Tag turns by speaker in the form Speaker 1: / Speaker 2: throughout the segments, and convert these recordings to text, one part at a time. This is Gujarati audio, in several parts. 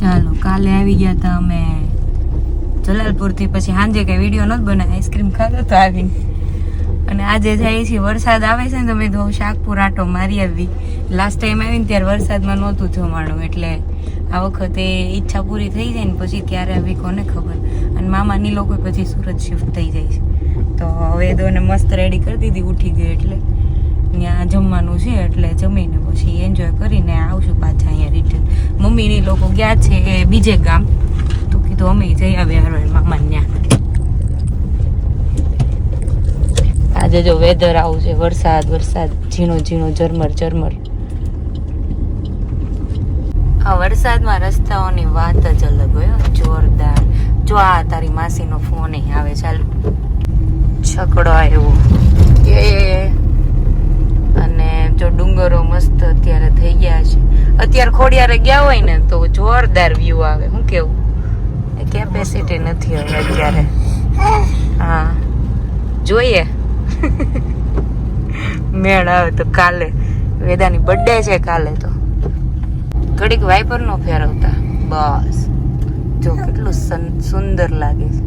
Speaker 1: ચાલો, કાલે આવી ગયા હતા અમે જલાલપુરથી, પછી સાંજે કઈ વીડિયો નહોતો બનાવ્યો આઈસ્ક્રીમ ખાધો તો આવીને. અને આજે જાય છે, વરસાદ આવે છે ને તમે તો શાકપુર આટો મારી આવી. લાસ્ટ ટાઈમ આવીને ત્યારે વરસાદમાં નહોતું જમાણું એટલે આ વખતે ઈચ્છા પૂરી થઈ જાય ને, પછી ક્યારે આવી કોને ખબર. અને મામાની લોકો પછી સુરત શિફ્ટ થઈ જાય છે. તો હવે દોને મસ્ત રેડી કરી દીધી, ઉઠી ગઈ એટલે. ત્યાં જમવાનું છે એટલે જમીને પછી એન્જોય કરીને આવશું પાછા અહીંયા રિટર્ન મમ્મીની લોકો ગયા છે એ બીજે ગામ. તો કીધું અમે જઈ આવ્યા મામા ત્યાં. આજે જો વેધર આવું છે, વરસાદ વરસાદ, ઝીણો ઝીણો, ઝરમર ઝરમર. આ વરસાદમાં રસ્તાઓની વાત જ અલગ હોય જોરદાર. જો આ તારી માસીનો ફોન આવે, ચાલ. છકડો આવ્યો. એ જો ડુંગરો મસ્ત અત્યારે થઈ ગયા છે. અત્યારે ખોડિયારે ગયા હોય ને તો જોરદાર વ્યૂ આવે. શું કેવું? કેપેસિટી નથી હવે અત્યારે. હા. જોઈએ. મેળ આવે તો કાલે. વેદાની બર્થડે છે કાલે તો. ઘડીક વાઇપર નો ફેરવતા. બસ. જો કેટલું સુંદર લાગે છે.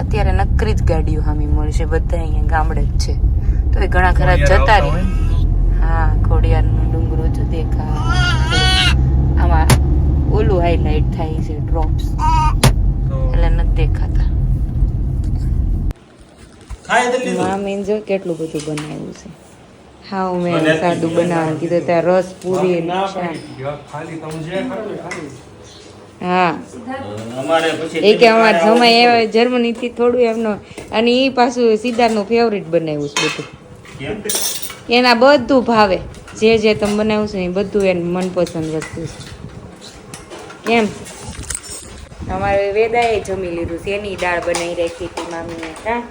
Speaker 1: અત્યારે નકરી જ ગાડીઓ સામી મળશે. બધા અહીંયા ગામડે જ છે. તો એ ઘણા ખરા જતા રહે. હા ખોડિયારનો ડુંગરો જો દેખા આમાં ઓલું હાઈલાઇટ થાય છે ડ્રોપ્સ એટલે નથી દેખાતા. મામીન જો કેટલું બધું બનાવ્યું છે. હા મેં સાદું બનાવવાનું કીધું ત્યાં રસ પૂરી. હા એ કે અમારે સમય જર્મનીથી જર્મની થી થોડું એમનો અને એ પાછું સિદ્ધાર્થનું ફેવરિટ બનાવ્યું છે બધું. એના બધું ભાવે. જે જે તમે બનાવ્યું છે ને એ બધું એને મનપસંદ વસ્તુ છે. કેમ અમારે વેદાએ જમી લીધું છે. એની દાળ બનાવી રાખી હતી મામીએ. હા?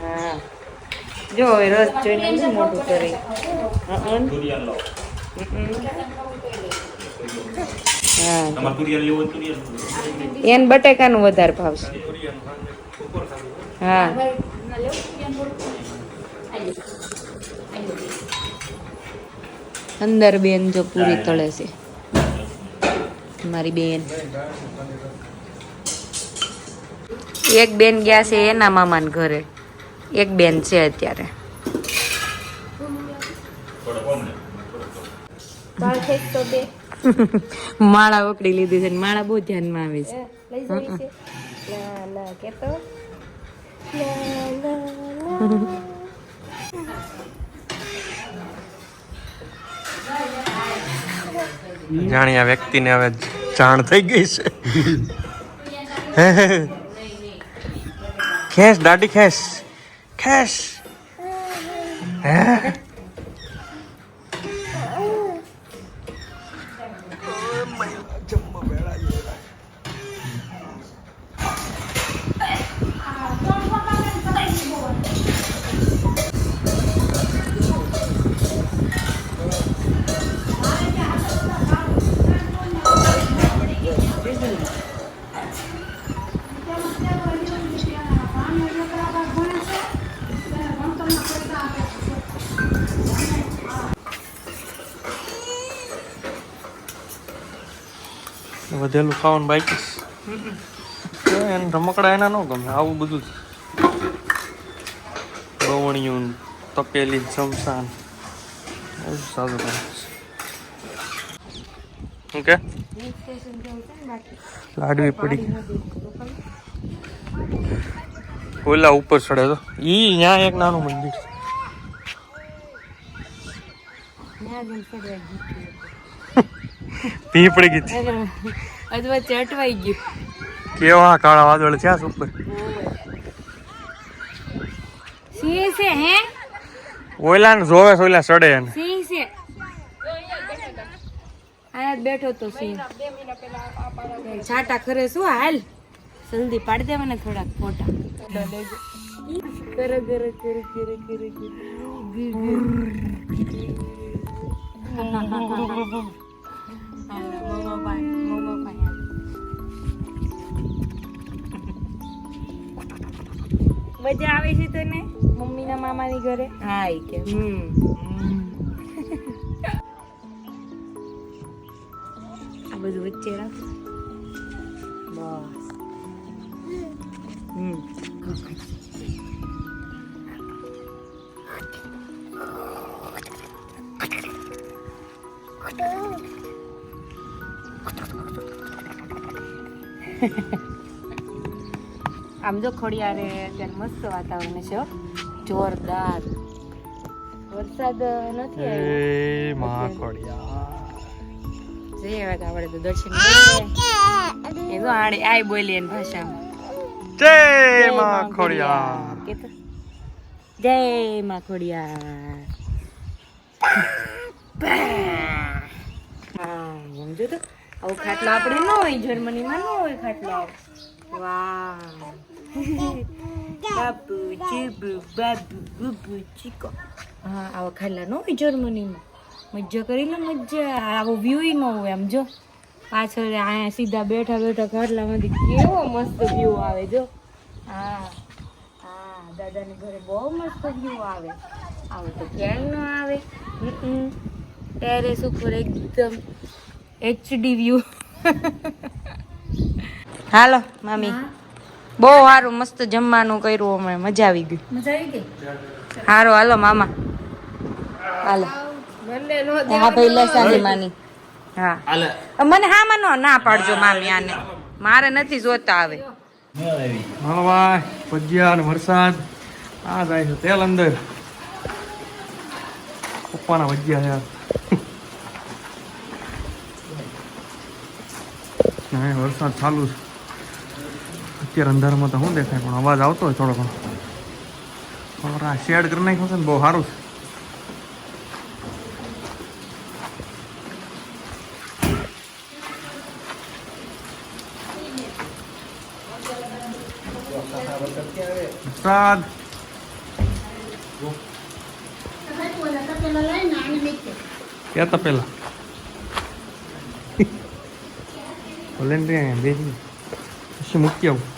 Speaker 1: હા. જો હવે રસ જોઈને શું મોટું કરે. એને બટેકાનું વધારે ભાવશે. હા. અંદર બેન જો પૂરી તળે છે. મારી બેન. એક બેન ગયા છે એના મામાના ઘરે. એક બેન છે અત્યારે. માળા ઓકડી લીધી છે ને માળા બહુ ધ્યાનમાં આવે છે.
Speaker 2: કેતો.
Speaker 3: જાણી વ્યક્તિને હવે જાણ થઈ ગઈ છે. ખેસ દાઢી ખેસ ખેસ હે? વધેલું ખાવાનું બાકી એને રમકડા એના ન ગમે, આવું બધું બવણિયું ને તપેલી ચમસાન એવું સારું ગમે ઓકે લાડવી પડી ઓલા ઉપર ચડે તો. ઈ ત્યાં એક નાનું મંદિર છે. પડી ગઈ હતી.
Speaker 1: અથવા ચટવાઈ ગયું.
Speaker 3: કેવા કાળા વાદળ છે આ ઉપર
Speaker 1: સિંહ છે હે?
Speaker 3: ઓયલા ને જોવે ઓલા ઓયલા ચડે એને.
Speaker 1: સિંહ છે. આયા બેઠો તો સિંહ. છાટા ખરે શું? હાલ. જલ્દી પાડી દે મને થોડાક ફોટા. કરે કરે કરે કરે કરે મજા આવે છે તને? મમ્મીના મામાની ઘરે? હા એ કે હમ. આ બધું વચ્ચે રાખ. જો ખોડિયારે અત્યારે મસ્ત વાતાવરણ છે જોરદાર. વરસાદ નથી આવ્યો.
Speaker 3: માં ખોડિયા
Speaker 1: જઈએ આપણે તો દર્શન એ તો આડે આય બોલી એની ભાષામાં.
Speaker 3: જય માં ખોડિયા.
Speaker 1: કે તો જય માં ખોડિયાર સમજો તો. આવો ખાટલો આપણે ન હોય જર્મનીમાં ન હોય ખાટલો. વાહ. બાબુ ચીબુ બાબુ બુબુ ચીકો હા આવા ખાલા ન હોય જર્મનીમાં. મજા કરી લે મજા. આવો વ્યૂ ન હોય આમ જો. પાછળ અહીંયા સીધા બેઠા બેઠા ખાટલામાંથી કેવો મસ્ત વ્યૂ આવે જો. હા હા દાદાને ઘરે બહુ મસ્ત વ્યૂ આવે. આવું તો ક્યાંય ન આવે. ટેરેસ ઉપર એકદમ એચડી વ્યૂ હાલો મામી. બહુ સારું મસ્ત જમવાનું કર્યું અમે મજા આવી ગઈ.
Speaker 2: મજા આવી ગઈ?
Speaker 1: હારો હાલો મામા. હાલો.
Speaker 2: મને
Speaker 1: હા ભાઈ લેસાની માની હા મને. હા. માનો ના પાડજો મામી આને. મારે નથી જોતા આવે
Speaker 3: ભાઈ ભજીયા વરસાદ. આ જાય છે તેલ અંદર. પપ્પાના ભજીયા યાર વરસાદ ચાલુ છે. અત્યારે અંધારામાં તો શું દેખાય, પણ અવાજ આવતો હોય થોડો ઘણો. પણ આ શેડ કરી નાખ્યો છે ને, બહુ સારું છે. વરસાદ ક્યાં પેલા ભલે ને પછી મૂકી આવું.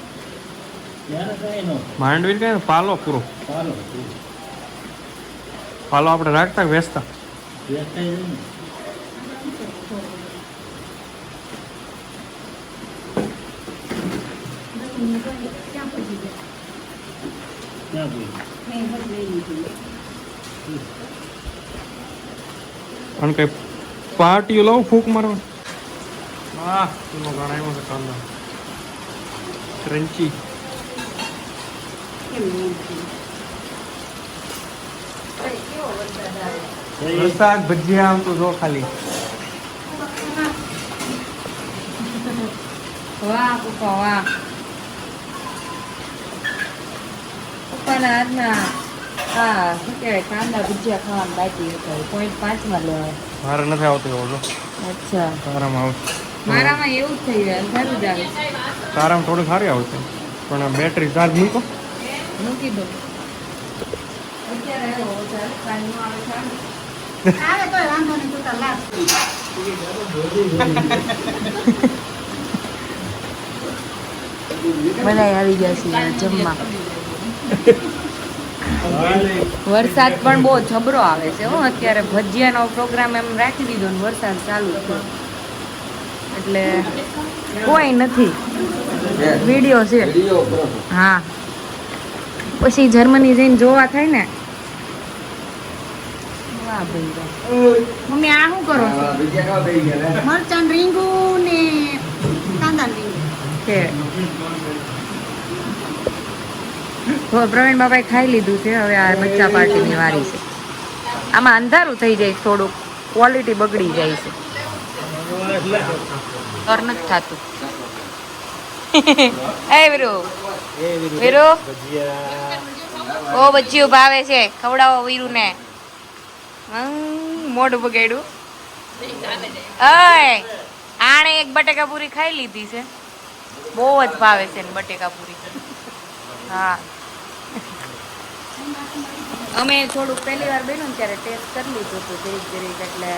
Speaker 3: માંડવી કઈ પાલો પૂરો પાલો આપણે રાખતા કે વેચતા અને કઈ પાર્ટીઓ લાવું ફૂક મારવા હા એનો ઘણા આવ્યો છે કાંદા ક્રન્ચી વરસાદ ભજીયા આમ તો જો ખાલી.
Speaker 1: વાહ પપ્પા વાહ. પપ્પાના આજના હા શું કહેવાય કાંદા ભજીયા ખાવાનું બાકી હતા. પોઈન્ટ પાંચમાં લેવાય.
Speaker 3: મારે નથી આવતો એવો જો.
Speaker 1: અચ્છા.
Speaker 3: તારામાં આવશે
Speaker 1: મારામાં એવું જ થઈ જાય સારું જ આવે.
Speaker 3: તારામાં થોડી સારી આવશે. પણ બેટરી ચાર્જ મૂકો.
Speaker 1: મૂકી દો બધા આવી ગયા છે જમવા. વરસાદ પણ બહુ જબરો આવે છે હો અત્યારે ભજીયાનો પ્રોગ્રામ એમ રાખી દીધો ને વરસાદ ચાલુ છે. એટલે કોઈ નથી. વીડિયો છે. હા. પછી જર્મની જઈને જોવા થાય ને. મમ્મી આ શું કરો
Speaker 2: મરચાં રીંગું ને કાંદા રીંગુ.
Speaker 1: પ્રવીણ બાપાએ ખાઈ લીધું છે હવે આ બચ્ચા પાર્ટીની વારી છે. આમાં અંધારું થઈ જાય થોડુંક ક્વોલિટી બગડી જાય છે. કર નથી થતું. એ વીરુ ઓ બચ્યું ભાવે છે. ખવડાવો વીરુને. હમ, મોઢું બગાડ્યું. ઓય આણે એક બટેકા પૂરી ખાઈ લીધી છે. બહુ જ ભાવે છે ને બટેકા પૂરી. હા. અમે થોડુંક પહેલી વાર બન્યું ને ત્યારે ટેસ્ટ કરી લીધું હતું ધીરે ધીરે એટલે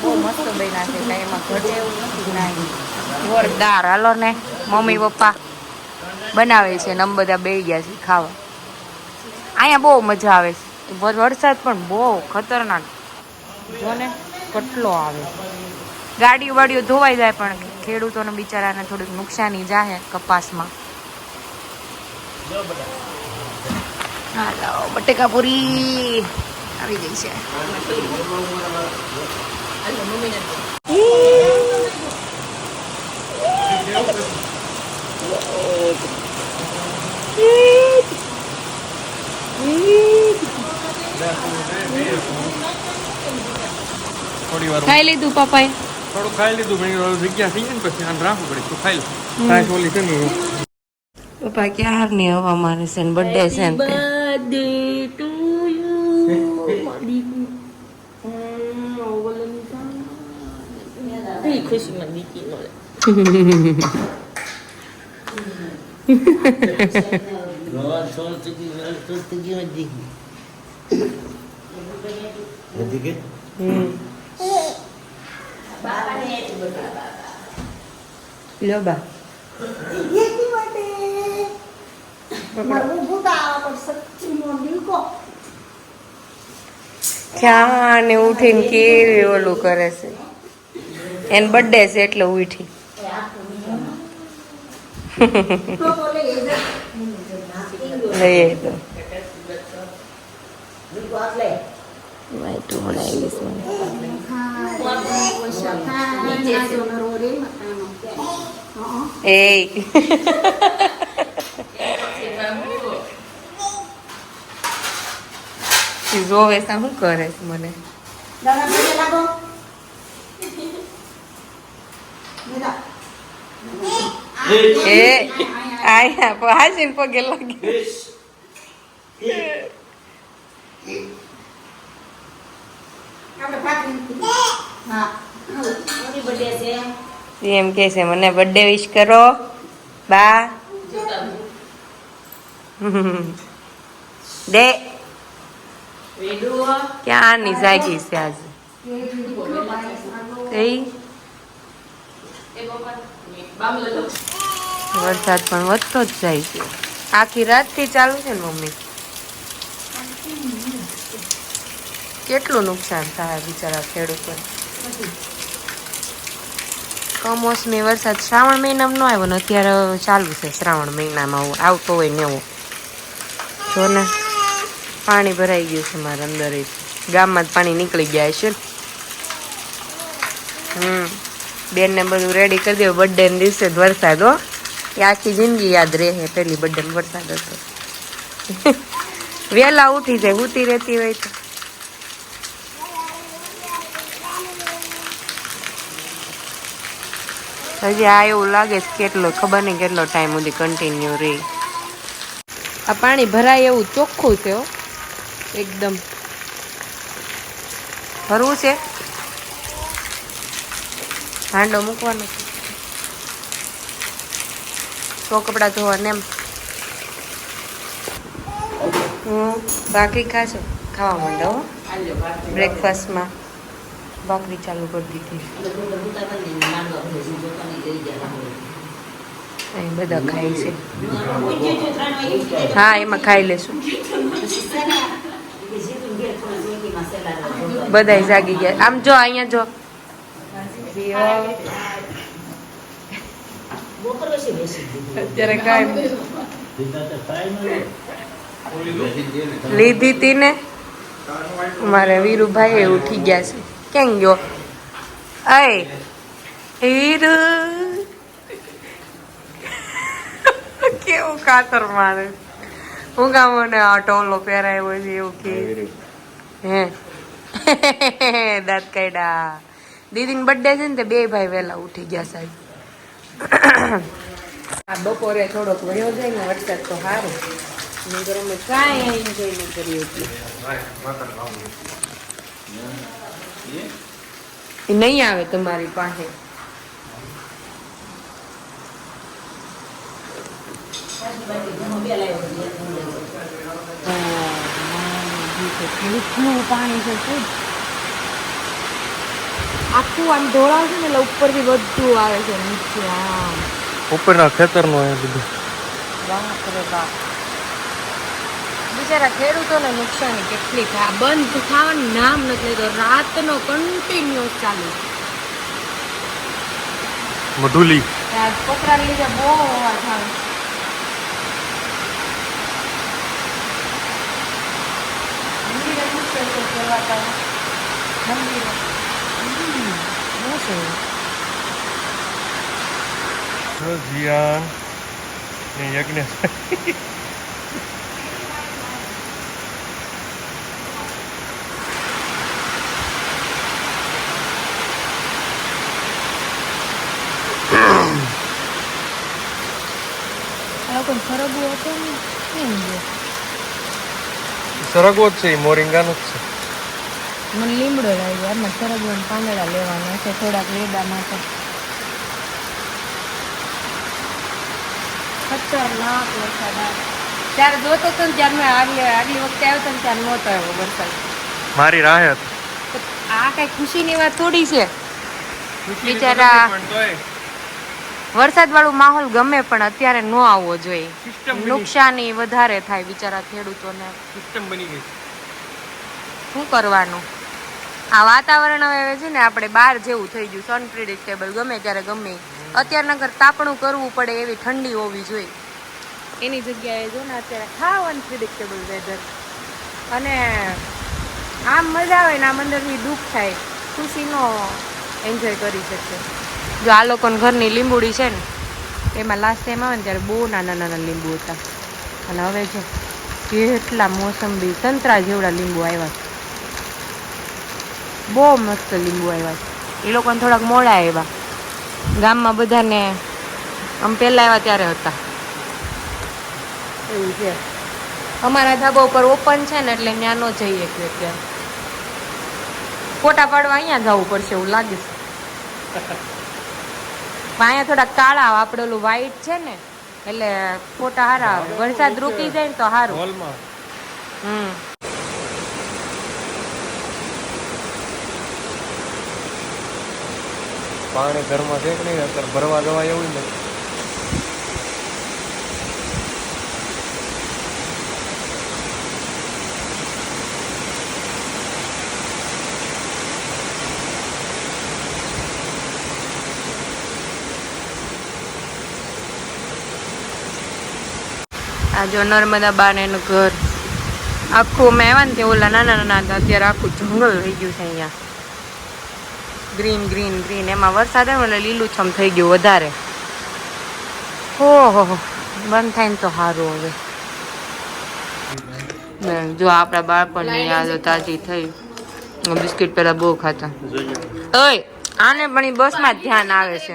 Speaker 1: બહુ મસ્ત બન્યા છે એટલે એમાં ઘટે એવું નથી જોરદાર. હાલો ને મમ્મી પપ્પા. બનાવે છે ને બધા બે ગયા છે ખાવા. અહીંયા બહુ મજા આવે છે. વરસાદ પણ બહુ ખતરનાક. જો ને કેટલો આવે. ગાડીઓ વાડીઓ ધોવાઈ જાય પણ ખેડૂતોને બિચારાને થોડીક નુકસાની જાહે કપાસમાં. હાલો, બટેકા આવી ગઈ છે
Speaker 3: થોડી વાર
Speaker 1: ખાઈ લીધું પપ્પાએ?
Speaker 3: થોડું ખાઈ લીધું પણ જગ્યા થઈ ગઈ ને પછી આને રાખવું પડે. તું ખાઈ લે. કાંઈ ઓલી છે ને
Speaker 1: પપ્પા ક્યારની હવા મારે છે ને? બર્થડે છે ને? તે. લ્યો બા. ક્યાં ને ઉઠીને કેવી ઓલું કરે છે? એન બર્થડે છે એટલે ઉઠી. લઈએ તો. વાઈટું બનાવીશ મને એ જોવે શું કરે છે મને એ આયા હાસીને પગે લાગી એમ કે છે મને બર્થડે વિશ કરો. બા. દે. ક્યાંની જાગી છે આજે? એ વરસાદ પણ વધતો જ જાય છે. આખી રાતથી ચાલુ છે ને મમ્મી? કેટલું નુકસાન થાય બિચારા ખેડૂતોને? કમોસમી વરસાદ શ્રાવણ મહિનામાં ન આવ્યો ને અત્યારે ચાલુ છે શ્રાવણ મહિનામાં આવતો હોય ને એવો. જો ને, પાણી ભરાઈ ગયું છે મારા અંદર ગામમાં જ પાણી નીકળી ગયા છે હમ, બેનને બધું રેડી કરી દેવું બર્થડે ને દિવસે જ વરસાદ, હો. એ આખી જિંદગી યાદ રહે પેલી બર્થડે વરસાદ હતો. વહેલા ઉઠી જાય, ઉતી રહેતી હોય તો. હજી આ એવું લાગે છે કેટલો ખબર નહીં કેટલો ટાઈમ સુધી કન્ટિન્યુ રહે. આ પાણી ભરાય એવું ચોખ્ખું છે હો. એકદમ. ભરવું છે? હાંડો મૂકવાનો. છે તો કપડાં ધોવાને એમ. હું ભાખરી ખાશો? ખાવા માંડો હો. બ્રેકફાસ્ટમાં ભાખરી ચાલુ કરી દીધી. બધા ખાય છે. હા, એમાં ખાઈ લેશું. બધા જાગી ગયા. આમ જો, અહીંયા જો. અત્યારે કાંઈ લીધી હતી ને. મારે વીરુભાઈ ઉઠી ગયા છે. કેમ ગયો અય વીરુ કેવું કાતર મારે હું કામ મને આ ટોલો પહેરાયો છે એવું કે હે દાંત કાઢ્યા દીદીની બર્થડે છે ને તે બે ભાઈ વહેલા ઉઠી ગયા સાહેબ આ બપોરે થોડોક વયો જાય ને વરસાદ તો હારો અમે કાંઈ એન્જોય નહીં કરીએ છીએ એ નહીં આવે તમારી પાસે. પાણી છે શું આખું આમ ઢોળાવ છે ને એટલે ઉપરથી બધું આવે છે નીચે આમ.
Speaker 3: ઉપરના ખેતરનું એ બધું.
Speaker 1: બાપ રે બાપ બિચારા ખેડૂતોને નુકસાની કેટલી થાય? આ બંધ થવાનું નામ નથી લેતો. રાતનો કન્ટિન્યુઅસ ચાલુ.
Speaker 3: મધુલી.
Speaker 1: આ લીધે બહુ અવાજ આવે.
Speaker 3: જીયાન. ને યજ્ઞ.
Speaker 1: લોકોને ફરકવું હતો ને કેમ છે
Speaker 3: સરગવો જ છે એ મોરિંગાનો જ છે.
Speaker 1: મને લીમડો લાગ્યો આમાં સરગવો ને પાંદડા લેવાના છે થોડાક લેડા માટે. ખતરનાક વરસાદ. આવે ત્યારે જોતો હતો ને ત્યારે મેં આગલી આગલી વખતે આવ્યો હતો ને ત્યારે નહોતો આવ્યો વરસાદ.
Speaker 3: મારી રાહ
Speaker 1: હતી. આ કઈ ખુશીની વાત થોડી છે. બિચારા વરસાદ વાળું માહોલ ગમે પણ અત્યારે ન આવવો જોઈએ. નુકસાની વધારે થાય બિચારા ખેડૂતોને.
Speaker 3: સિસ્ટમ બની ગઈ
Speaker 1: શું કરવાનું? આ વાતાવરણ હવે છે ને આપણે બહાર જેવું થઈ ગયું અનપ્રિડિક્ટેબલ ગમે ત્યારે ગમે. અત્યારના ઘર તાપણું કરવું પડે એવી ઠંડી હોવી જોઈએ. એની જગ્યાએ જો ને અત્યારે હાવ અનપ્રિડિક્ટેબલ વેધર અને આમ મજા આવે ને આમ અંદરથી દુઃખ થાય. ખુશીનો એન્જોય કરી શકશે જો આ લોકોને ઘરની લીંબુડી છે ને, એમાં લાસ્ટ ટાઈમ આવે ને ત્યારે બહુ નાના નાના લીંબુ હતા. અને હવે જો કેટલા મોસંબી સંતરા જેવડા લીંબુ આવ્યા છે. બહુ મસ્ત લીંબુ આવ્યા છે. એ લોકોને થોડાક મોડા આવ્યા. ગામમાં બધાને આમ પહેલાં આવ્યા ત્યારે હતા. એવું છે. અમારા ધાબા ઉપર ઓપન છે ને એટલે ત્યાં ન જઈએ કે અત્યારે. ફોટા પાડવા અહીંયા જવું પડશે એવું લાગે છે. અહીંયા થોડા કાળા આપણે ઓલું વ્હાઈટ છે ને એટલે ફોટા સારા આવે. વરસાદ રૂકી જાય ને તો સારું હમ.
Speaker 3: પાણી ઘરમાં છે કે નહીં? અત્યારે ભરવા જવાય એવું ને
Speaker 1: આ જો નર્મદા બાન એનું ઘર. આખું અમે આવ્યા ને તે ઓલા નાના નાના હતા અત્યારે આખું જંગલ થઈ ગયું છે અહીંયા. Green green green. એમાં વરસાદ આવ્યો એટલે લીલુંછમ થઈ ગયું વધારે. ઓહો બંધ થાય ને તો સારું હવે. જો આપણા બાળપણની યાદો તાજી થઈ. બિસ્કિટ પેલા બહુ ખાતા. ઓય આને પણ એ બસમાં જ ધ્યાન આવે છે.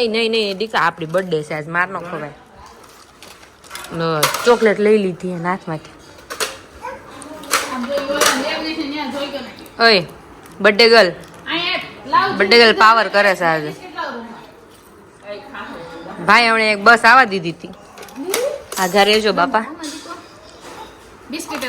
Speaker 1: એ નહીં નહીં દીકરા આપણી બર્થડે છે આજ મારનો ખવાય. ચોકલેટ લઈ લીધી એના હાથમાંથી. ઓય birthday girl birthday girl power કરે છે આજે. ભાઈ હમણે એક બસ આવવા દીધી હતી. આજા રહેજો બાપા.
Speaker 2: બિસ્કિટ